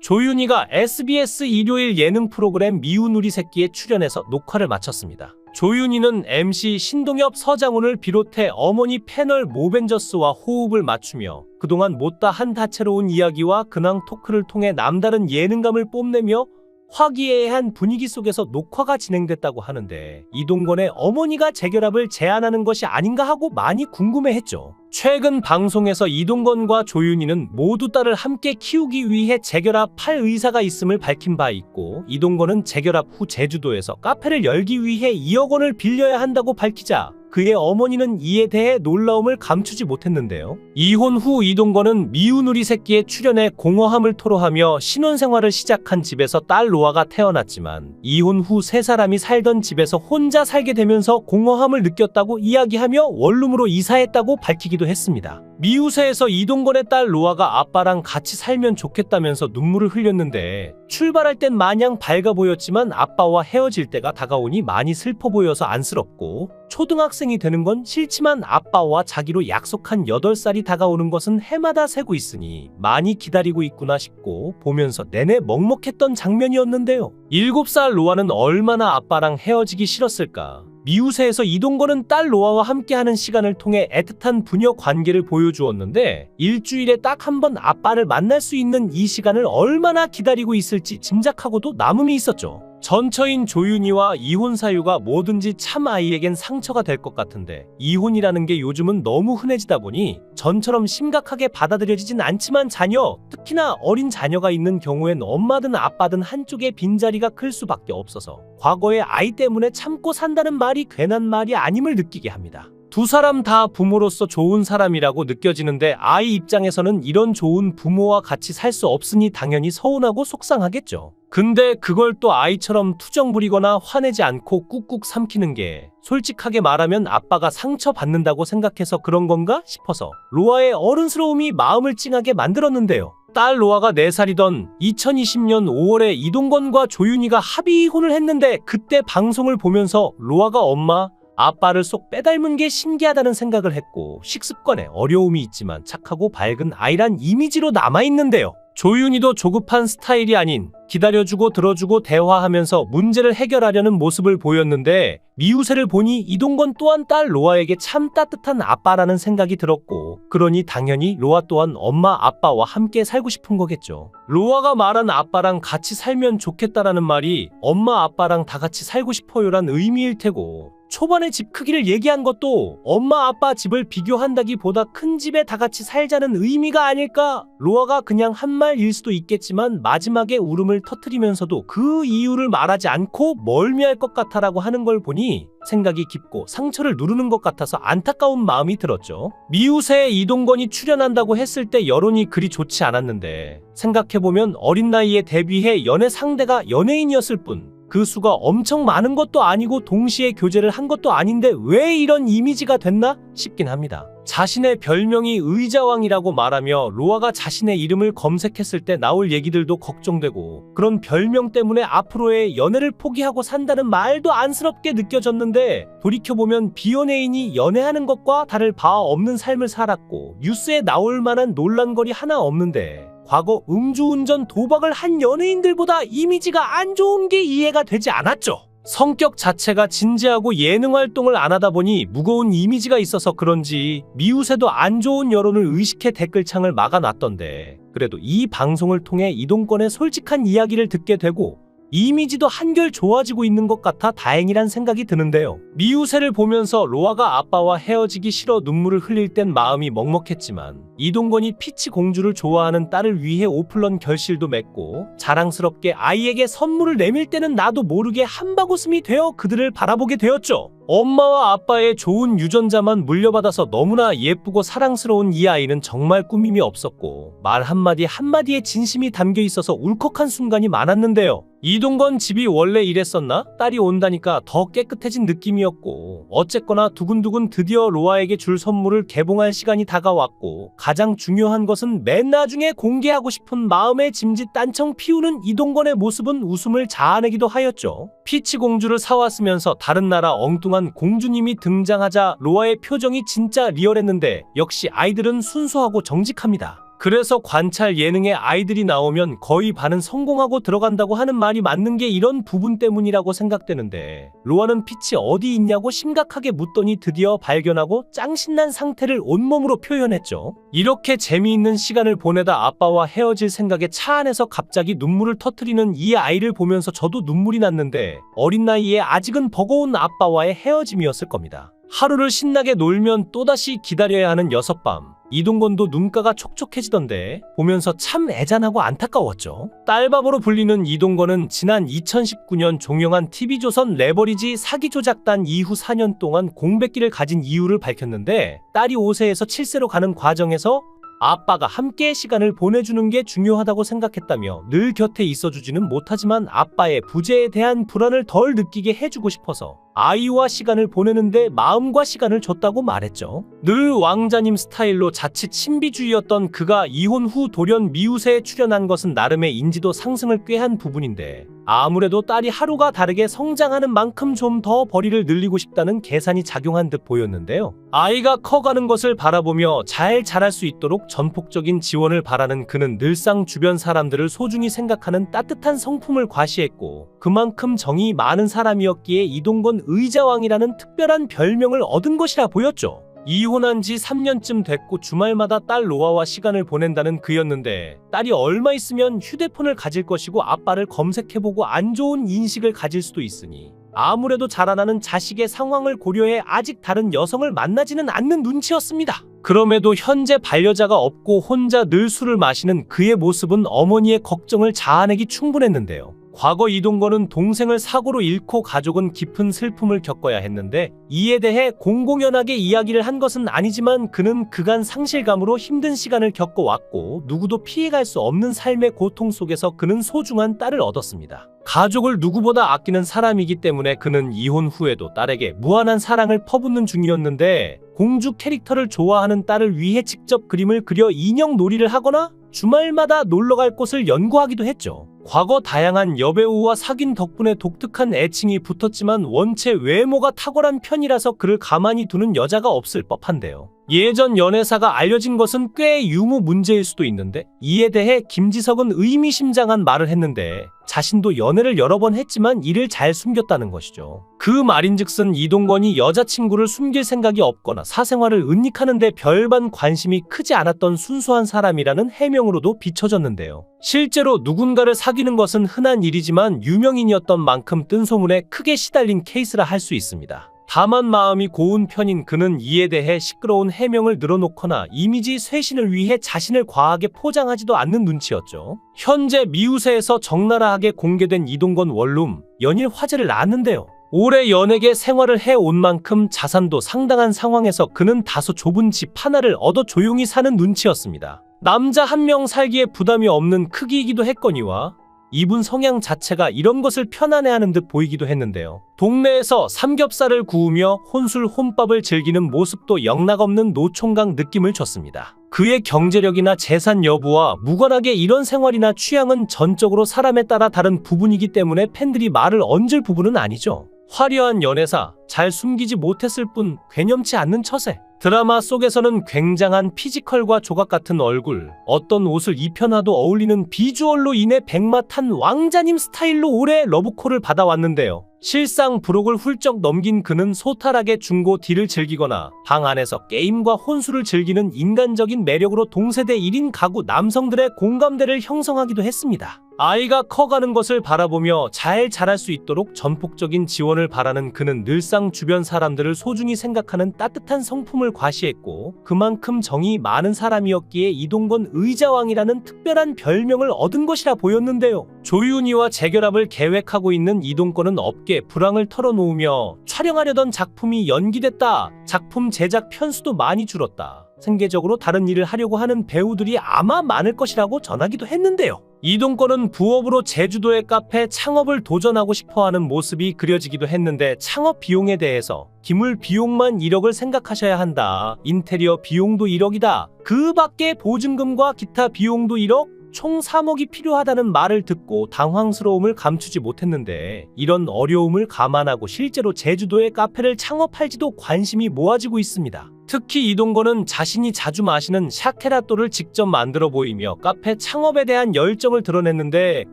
조윤희가 SBS 일요일 예능 프로그램 미운 우리 새끼에 출연해서 녹화를 마쳤습니다. 조윤희는 MC 신동엽 서장훈을 비롯해 어머니 패널 모벤저스와 호흡을 맞추며 그동안 못다 한 다채로운 이야기와 근황 토크를 통해 남다른 예능감을 뽐내며 화기애애한 분위기 속에서 녹화가 진행됐다고 하는데 이동건의 어머니가 재결합을 제안하는 것이 아닌가 하고 많이 궁금해했죠. 최근 방송에서 이동건과 조윤희는 모두 딸을 함께 키우기 위해 재결합 할 의사가 있음을 밝힌 바 있고 이동건은 재결합 후 제주도에서 카페를 열기 위해 2억 원을 빌려야 한다고 밝히자 그의 어머니는 이에 대해 놀라움을 감추지 못했는데요. 이혼 후 이동건은 미운 우리 새끼에 출연해 공허함을 토로하며 신혼생활을 시작한 집에서 딸 로아가 태어났지만 이혼 후 세 사람이 살던 집에서 혼자 살게 되면서 공허함을 느꼈다고 이야기하며 원룸으로 이사했다고 밝히기도 했습니다. 미우새에서 이동건의 딸 로아가 아빠랑 같이 살면 좋겠다면서 눈물을 흘렸는데 출발할 땐 마냥 밝아 보였지만 아빠와 헤어질 때가 다가오니 많이 슬퍼 보여서 안쓰럽고 초등학생이 되는 건 싫지만 아빠와 자기로 약속한 8살이 다가오는 것은 해마다 새고 있으니 많이 기다리고 있구나 싶고 보면서 내내 먹먹했던 장면이었는데요. 7살 로아는 얼마나 아빠랑 헤어지기 싫었을까. 미우새에서 이동건은 딸 로아와 함께하는 시간을 통해 애틋한 부녀 관계를 보여주었는데 일주일에 딱 한 번 아빠를 만날 수 있는 이 시간을 얼마나 기다리고 있을지 짐작하고도 남음이 있었죠. 전처인 조윤희와 이혼 사유가 뭐든지 참 아이에겐 상처가 될 것 같은데 이혼이라는 게 요즘은 너무 흔해지다 보니 전처럼 심각하게 받아들여지진 않지만 자녀, 특히나 어린 자녀가 있는 경우엔 엄마든 아빠든 한쪽의 빈자리가 클 수밖에 없어서 과거의 아이 때문에 참고 산다는 말이 괜한 말이 아님을 느끼게 합니다. 두 사람 다 부모로서 좋은 사람이라고 느껴지는데 아이 입장에서는 이런 좋은 부모와 같이 살 수 없으니 당연히 서운하고 속상하겠죠. 근데 그걸 또 아이처럼 투정 부리거나 화내지 않고 꾹꾹 삼키는 게 솔직하게 말하면 아빠가 상처받는다고 생각해서 그런 건가 싶어서 로아의 어른스러움이 마음을 찡하게 만들었는데요. 딸 로아가 4살이던 2020년 5월에 이동건과 조윤희가 합의 이혼을 했는데 그때 방송을 보면서 로아가 엄마, 아빠를 쏙 빼닮은 게 신기하다는 생각을 했고 식습관에 어려움이 있지만 착하고 밝은 아이란 이미지로 남아있는데요. 조윤희도 조급한 스타일이 아닌 기다려주고 들어주고 대화하면서 문제를 해결하려는 모습을 보였는데 미우새를 보니 이동건 또한 딸 로아에게 참 따뜻한 아빠라는 생각이 들었고 그러니 당연히 로아 또한 엄마 아빠와 함께 살고 싶은 거겠죠. 로아가 말한 아빠랑 같이 살면 좋겠다라는 말이 엄마 아빠랑 다 같이 살고 싶어요란 의미일 테고 초반에 집 크기를 얘기한 것도 엄마 아빠 집을 비교한다기보다 큰 집에 다 같이 살자는 의미가 아닐까? 로아가 그냥 한 말일 수도 있겠지만 마지막에 울음을 터트리면서도 그 이유를 말하지 않고 멀미할 것 같아라고 하는 걸 보니 생각이 깊고 상처를 누르는 것 같아서 안타까운 마음이 들었죠. 미우새에 이동건이 출연한다고 했을 때 여론이 그리 좋지 않았는데 생각해보면 어린 나이에 데뷔해 연애 상대가 연예인이었을 뿐 그 수가 엄청 많은 것도 아니고 동시에 교제를 한 것도 아닌데 왜 이런 이미지가 됐나 싶긴 합니다. 자신의 별명이 의자왕이라고 말하며 로아가 자신의 이름을 검색했을 때 나올 얘기들도 걱정되고 그런 별명 때문에 앞으로의 연애를 포기하고 산다는 말도 안쓰럽게 느껴졌는데 돌이켜보면 비연예인이 연애하는 것과 다를 바 없는 삶을 살았고 뉴스에 나올 만한 논란거리 하나 없는데 과거 음주운전 도박을 한 연예인들보다 이미지가 안 좋은 게 이해가 되지 않았죠. 성격 자체가 진지하고 예능 활동을 안 하다 보니 무거운 이미지가 있어서 그런지 미우새도 안 좋은 여론을 의식해 댓글창을 막아놨던데 그래도 이 방송을 통해 이동권의 솔직한 이야기를 듣게 되고 이미지도 한결 좋아지고 있는 것 같아 다행이란 생각이 드는데요. 미우새를 보면서 로아가 아빠와 헤어지기 싫어 눈물을 흘릴 땐 마음이 먹먹했지만 이동건이 피치 공주를 좋아하는 딸을 위해 오플런 결실도 맺고 자랑스럽게 아이에게 선물을 내밀 때는 나도 모르게 한바구음이 되어 그들을 바라보게 되었죠. 엄마와 아빠의 좋은 유전자만 물려받아서 너무나 예쁘고 사랑스러운 이 아이는 정말 꾸밈이 없었고 말 한마디 한마디에 진심이 담겨 있어서 울컥한 순간이 많았는데요. 이동건 집이 원래 이랬었나? 딸이 온다니까 더 깨끗해진 느낌이었고 어쨌거나 두근두근 드디어 로아에게 줄 선물을 개봉할 시간이 다가왔고 가장 중요한 것은 맨 나중에 공개하고 싶은 마음의 짐짓 딴청 피우는 이동건의 모습은 웃음을 자아내기도 하였죠. 피치 공주를 사왔으면서 다른 나라 엉뚱한 공주님이 등장하자 로아의 표정이 진짜 리얼했는데 역시 아이들은 순수하고 정직합니다. 그래서 관찰 예능에 아이들이 나오면 거의 반은 성공하고 들어간다고 하는 말이 맞는 게 이런 부분 때문이라고 생각되는데 로아는 빛이 어디 있냐고 심각하게 묻더니 드디어 발견하고 짱신난 상태를 온몸으로 표현했죠. 이렇게 재미있는 시간을 보내다 아빠와 헤어질 생각에 차 안에서 갑자기 눈물을 터트리는 이 아이를 보면서 저도 눈물이 났는데 어린 나이에 아직은 버거운 아빠와의 헤어짐이었을 겁니다. 하루를 신나게 놀면 또다시 기다려야 하는 여섯 밤. 이동건도 눈가가 촉촉해지던데 보면서 참 애잔하고 안타까웠죠. 딸바보로 불리는 이동건은 지난 2019년 종영한 TV조선 레버리지 사기 조작단 이후 4년 동안 공백기를 가진 이유를 밝혔는데 딸이 5세에서 7세로 가는 과정에서 아빠가 함께 시간을 보내주는 게 중요하다고 생각했다며 늘 곁에 있어주지는 못하지만 아빠의 부재에 대한 불안을 덜 느끼게 해주고 싶어서 아이와 시간을 보내는데 마음과 시간을 줬다고 말했죠. 늘 왕자님 스타일로 자칫 신비주의였던 그가 이혼 후 돌연 미우새에 출연한 것은 나름의 인지도 상승을 꾀한 부분인데 아무래도 딸이 하루가 다르게 성장하는 만큼 좀 더 벌이를 늘리고 싶다는 계산이 작용한 듯 보였는데요. 아이가 커가는 것을 바라보며 잘 자랄 수 있도록 전폭적인 지원을 바라는 그는 늘상 주변 사람들을 소중히 생각하는 따뜻한 성품을 과시했고 그만큼 정이 많은 사람이었기에 이동건 의자왕이라는 특별한 별명을 얻은 것이라 보였죠. 이혼한 지 3년쯤 됐고 주말마다 딸 로아와 시간을 보낸다는 그였는데 딸이 얼마 있으면 휴대폰을 가질 것이고 아빠를 검색해보고 안 좋은 인식을 가질 수도 있으니 아무래도 자라나는 자식의 상황을 고려해 아직 다른 여성을 만나지는 않는 눈치였습니다. 그럼에도 현재 반려자가 없고 혼자 늘 술을 마시는 그의 모습은 어머니의 걱정을 자아내기 충분했는데요. 과거 이동건은 동생을 사고로 잃고 가족은 깊은 슬픔을 겪어야 했는데 이에 대해 공공연하게 이야기를 한 것은 아니지만 그는 그간 상실감으로 힘든 시간을 겪어왔고 누구도 피해갈 수 없는 삶의 고통 속에서 그는 소중한 딸을 얻었습니다. 가족을 누구보다 아끼는 사람이기 때문에 그는 이혼 후에도 딸에게 무한한 사랑을 퍼붓는 중이었는데 공주 캐릭터를 좋아하는 딸을 위해 직접 그림을 그려 인형 놀이를 하거나 주말마다 놀러 갈 곳을 연구하기도 했죠. 과거 다양한 여배우와 사귄 덕분에 독특한 애칭이 붙었지만 원체 외모가 탁월한 편이라서 그를 가만히 두는 여자가 없을 법한데요. 예전 연애사가 알려진 것은 꽤 유무 문제일 수도 있는데 이에 대해 김지석은 의미심장한 말을 했는데 자신도 연애를 여러 번 했지만 이를 잘 숨겼다는 것이죠. 그 말인즉슨 이동건이 여자친구를 숨길 생각이 없거나 사생활을 은닉하는데 별반 관심이 크지 않았던 순수한 사람이라는 해명으로도 비춰졌는데요. 실제로 누군가를 사귀는 것은 흔한 일이지만 유명인이었던 만큼 뜬 소문에 크게 시달린 케이스라 할 수 있습니다. 다만 마음이 고운 편인 그는 이에 대해 시끄러운 해명을 늘어놓거나 이미지 쇄신을 위해 자신을 과하게 포장하지도 않는 눈치였죠. 현재 미우새에서 적나라하게 공개된 이동건 원룸 연일 화제를 낳았는데요. 오래 연예계 생활을 해온 만큼 자산도 상당한 상황에서 그는 다소 좁은 집 하나를 얻어 조용히 사는 눈치였습니다. 남자 한 명 살기에 부담이 없는 크기이기도 했거니와 이분 성향 자체가 이런 것을 편안해하는 듯 보이기도 했는데요. 동네에서 삼겹살을 구우며 혼술 혼밥을 즐기는 모습도 영락없는 노총각 느낌을 줬습니다. 그의 경제력이나 재산 여부와 무관하게 이런 생활이나 취향은 전적으로 사람에 따라 다른 부분이기 때문에 팬들이 말을 얹을 부분은 아니죠. 화려한 연애사, 잘 숨기지 못했을 뿐 괴념치 않는 처세. 드라마 속에서는 굉장한 피지컬과 조각 같은 얼굴, 어떤 옷을 입혀놔도 어울리는 비주얼로 인해 백마탄 왕자님 스타일로 오래 러브콜을 받아왔는데요. 실상 부록을 훌쩍 넘긴 그는 소탈하게 중고 딜을 즐기거나 방 안에서 게임과 혼술을 즐기는 인간적인 매력으로 동세대 1인 가구 남성들의 공감대를 형성하기도 했습니다. 아이가 커가는 것을 바라보며 잘 자랄 수 있도록 전폭적인 지원을 바라는 그는 늘상 주변 사람들을 소중히 생각하는 따뜻한 성품을 과시했고 그만큼 정이 많은 사람이었기에 이동건 의자왕이라는 특별한 별명을 얻은 것이라 보였는데요. 조윤희와 재결합을 계획하고 있는 이동건은 업계 불황을 털어놓으며 촬영하려던 작품이 연기됐다. 작품 제작 편수도 많이 줄었다. 생계적으로 다른 일을 하려고 하는 배우들이 아마 많을 것이라고 전하기도 했는데요. 이동건은 부업으로 제주도의 카페 창업을 도전하고 싶어 하는 모습이 그려지기도 했는데 창업 비용에 대해서 기물 비용만 1억을 생각하셔야 한다. 인테리어 비용도 1억이다. 그 밖에 보증금과 기타 비용도 1억? 총 3억이 필요하다는 말을 듣고 당황스러움을 감추지 못했는데 이런 어려움을 감안하고 실제로 제주도에 카페를 창업할지도 관심이 모아지고 있습니다. 특히 이동건은 자신이 자주 마시는 샤케라또를 직접 만들어 보이며 카페 창업에 대한 열정을 드러냈는데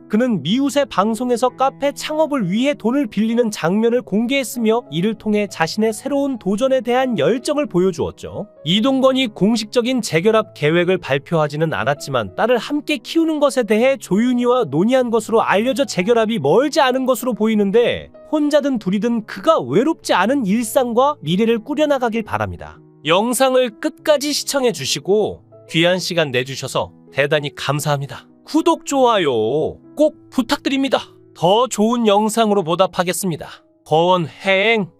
그는 미우새 방송에서 카페 창업을 위해 돈을 빌리는 장면을 공개했으며 이를 통해 자신의 새로운 도전에 대한 열정을 보여주었죠. 이동건이 공식적인 재결합 계획을 발표하지는 않았지만 딸을 함께 키우는 것에 대해 조윤희와 논의한 것으로 알려져 재결합이 멀지 않은 것으로 보이는데 혼자든 둘이든 그가 외롭지 않은 일상과 미래를 꾸려나가길 바랍니다. 영상을 끝까지 시청해 주시고 귀한 시간 내주셔서 대단히 감사합니다. 구독, 좋아요 꼭 부탁드립니다. 더 좋은 영상으로 보답하겠습니다. 거원 해행